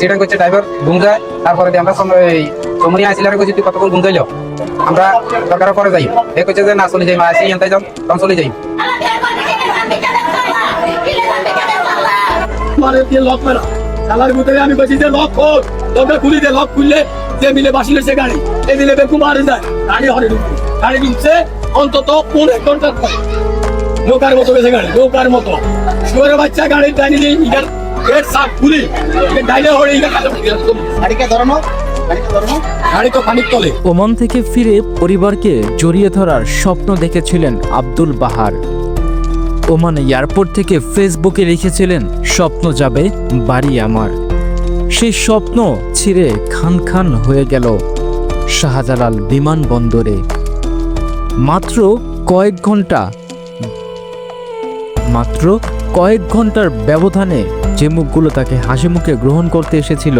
Accident করছে driver ঘুম যায় তারপরে আমরা এই সমনি আসিলারে কইছি, তুই কতক্ষণ ঘুম যাইলো আমরা দরকার পরে যাই। এ কইছে যে, না, চলে যাই আসি এনতে যাও, তখন চলে যাই। আমি বলছি যে লক খোল। লকটা খুলি দে লক খুললে যে মিলে বাসিলে সে গাড়ি, এ মারে যায়। গাড়ি হরে ঢুকছে গাড়ি ঢুকছে অন্তত পৌনে এক ঘণ্টার পরে। নৌকার মতো গাড়ি, নৌকার মতো। বাচ্চা গাড়ির ডাইনি দিয়ে ওমান থেকে ফিরে পরিবারকে জড়িয়ে ধরার স্বপ্ন দেখেছিলেন আব্দুল বাহার। ওমান এয়ারপোর্ট থেকে ফেসবুকে লিখেছিলেন স্বপ্ন যাবে বাড়ি আমার। সেই স্বপ্ন ছিঁড়ে খান খান হয়ে গেল শাহজালাল বিমানবন্দরে। মাত্র কয়েক ঘণ্টা মাত্র কয়েক ঘণ্টার ব্যবধানে যে মুখগুলো তাকে হাসি মুখে গ্রহণ করতে এসেছিল,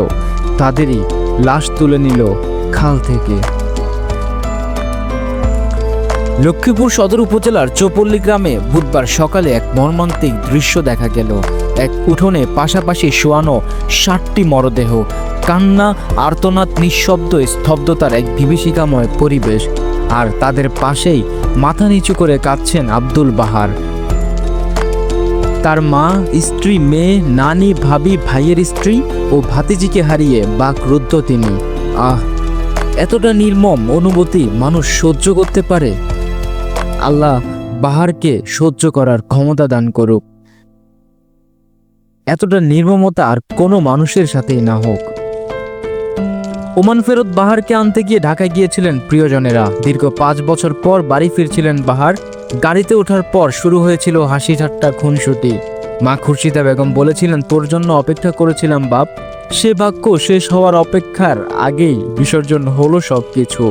তাদেরই লাশ তুলে নিল খাল থেকে। লক্ষ্মীপুর সদর উপজেলার চৌপল্লী গ্রামে বুধবার সকালে এক মর্মান্তিক দৃশ্য দেখা গেল। এক উঠোনে পাশাপাশি শোয়ানো ষাটটি মরদেহ, কান্না, আর্তনাদ নিঃশব্দ স্তব্ধতার এক বিভীষিকাময় পরিবেশ, আর তাদের পাশেই মাথা নিচু করে কাঁদছেন আব্দুল বাহার। তার মা, স্ত্রী, মেয়ে, নানি, ভাবি, ভাইয়ের স্ত্রী ও ভাতিজিকে হারিয়ে বাকরুদ্ধ তিনি। আহ, এতটা নির্মম অনুভূতি মানুষ সহ্য করতে পারে। আল্লাহ বাহারকে সহ্য করার ক্ষমতা দান করুক। এতটা নির্মমতা আর কোনো মানুষের সাথেই না হোক। ওমান ফেরত বাহারকে আনতে গিয়ে ঢাকায় গিয়েছিলেন প্রিয়জনেরা। দীর্ঘ পাঁচ বছর পর বাড়ি ফিরছিলেন বাহার। গাড়িতে ওঠার পর শুরু হয়েছিল হাসি ঠাট্টা খুনসুটি। মা খুরশিদা বেগম বলেছিলেন, তোর জন্য অপেক্ষা করেছিলাম বাপ। সে বাক্য শেষ হওয়ার অপেক্ষার আগেই বিসর্জন হলো সব কিছু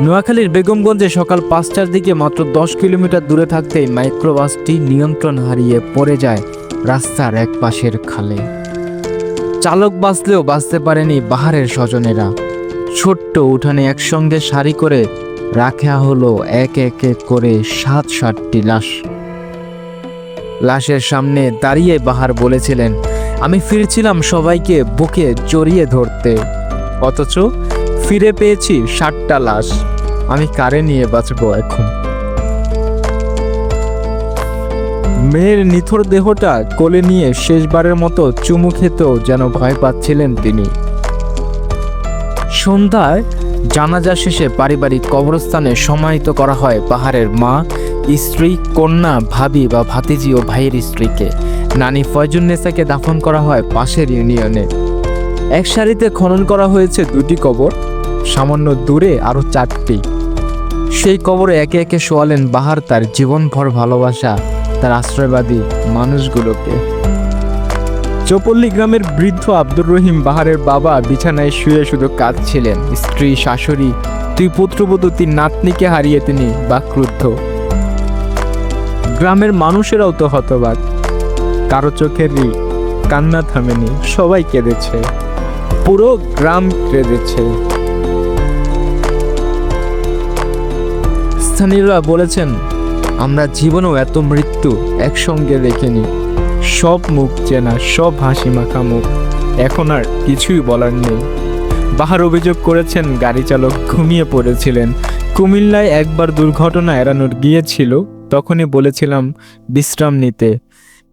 নোয়াখালীর বেগমগঞ্জে সকাল পাঁচটার দিকে মাত্র দশ কিলোমিটার দূরে থাকতেই মাইক্রোবাসটি নিয়ন্ত্রণ হারিয়ে পড়ে যায় রাস্তার এক পাশের খালে। চালক বাঁচলেও বাঁচতে পারেনি বাহারের স্বজনেরা। ছোট্ট উঠানে একসঙ্গে সারি করে রাখা হলো এক এক এক করে সাত সাতটি লাশ। লাশের সামনে দাঁড়িয়ে বাহার বলেছিলেন, আমি ফিরছিলাম সবাইকে বুকে জড়িয়ে ধরতে। অথচ ফিরে পেয়েছি ষাটটা লাশ। আমি কারে নিয়ে বাঁচবো এখন? মেয়ের নিথর দেহটা কোলে নিয়ে শেষবারের মতো চুমু খেতেও যেন ভয় পাচ্ছিলেন তিনি। সন্ধ্যায় জানাজা শেষে পারিবারিক কবরস্থানে সমাহিত করা হয় পাহাড়ের মা, স্ত্রী, কন্যা, ভাবি বা ভাতিজি ও ভাইয়ের স্ত্রীকে। নানি ফয়জুন্নেসাকে দাফন করা হয় পাশের ইউনিয়নে। এক সারিতে খনন করা হয়েছে দুটি কবর, সামান্য দূরে আরও চারটি। সেই কবরে একে একে শোয়ালেন বাহার তার জীবনভর ভালোবাসা। তার আশ্রয়বাদী মানুষগুলোকে। চৌপল্লী গ্রামের বৃদ্ধ আব্দুর রহিম বাহারের বাবা বিছানায় শুয়ে শুধু কাঁদছিলেন। স্ত্রী, শাশুড়ি, দুই পুত্রবধূ তিন নাতনিকে হারিয়ে তিনি বাক্রুদ্ধ। গ্রামের মানুষেরাও তো হতবাক। কারও চোখেরই কান্না থামেনি, সবাই কেঁদেছে। পুরো গ্রাম কেঁদেছে। স্থানীয়রা বলেছেন আমরা জীবনেও এত মৃত্যু একসঙ্গে দেখিনি। সব মুখ চেনা, সব হাসি মাখা মুখ। এখন আর কিছুই বলার নেই। বাহার অভিযোগ করেছেন, গাড়ি চালক ঘুমিয়ে পড়েছিলেন। কুমিল্লায় একবার দুর্ঘটনা এড়ানোর গিয়েছিল তখনই বলেছিলাম, বিশ্রাম নিতে।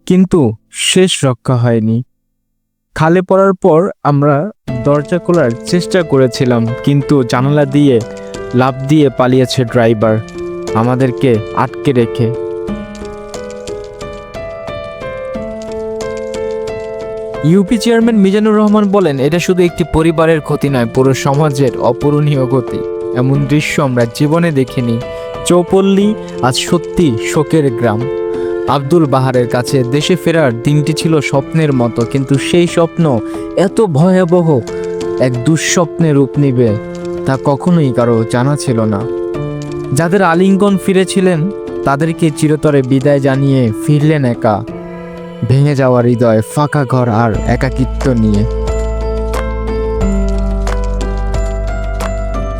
কিন্তু শেষ রক্ষা হয়নি। খালে পড়ার পর আমরা দরজা খোলার চেষ্টা করেছিলাম, কিন্তু জানালা দিয়ে, লাফ দিয়ে পালিয়েছে ড্রাইভার। আমাদেরকে আটকে রেখে। ইউপি চেয়ারম্যান মিজানুর রহমান বলেন, এটা শুধু একটি পরিবারের ক্ষতি নয়, পুরো সমাজের অপূরণীয় গতি। এমন দৃশ্য আমরা জীবনে দেখিনি। চৌপল্লী আজ সত্যি শোকের গ্রাম। আব্দুল বাহারের কাছে দেশে ফেরার দিনটি ছিল স্বপ্নের মতো, কিন্তু সেই স্বপ্ন এত ভয়াবহ, এক দুঃস্বপ্নে রূপ নিবে তা কখনোই কারও জানা ছিল না। যাদের আলিঙ্গন ফিরেছিলেন, তাদেরকে চিরতরে বিদায় জানিয়ে ফিরলেন একা। ভেঙে যাওয়ার হৃদয়, ফাঁকা ঘর আর একাকিত্ব নিয়ে।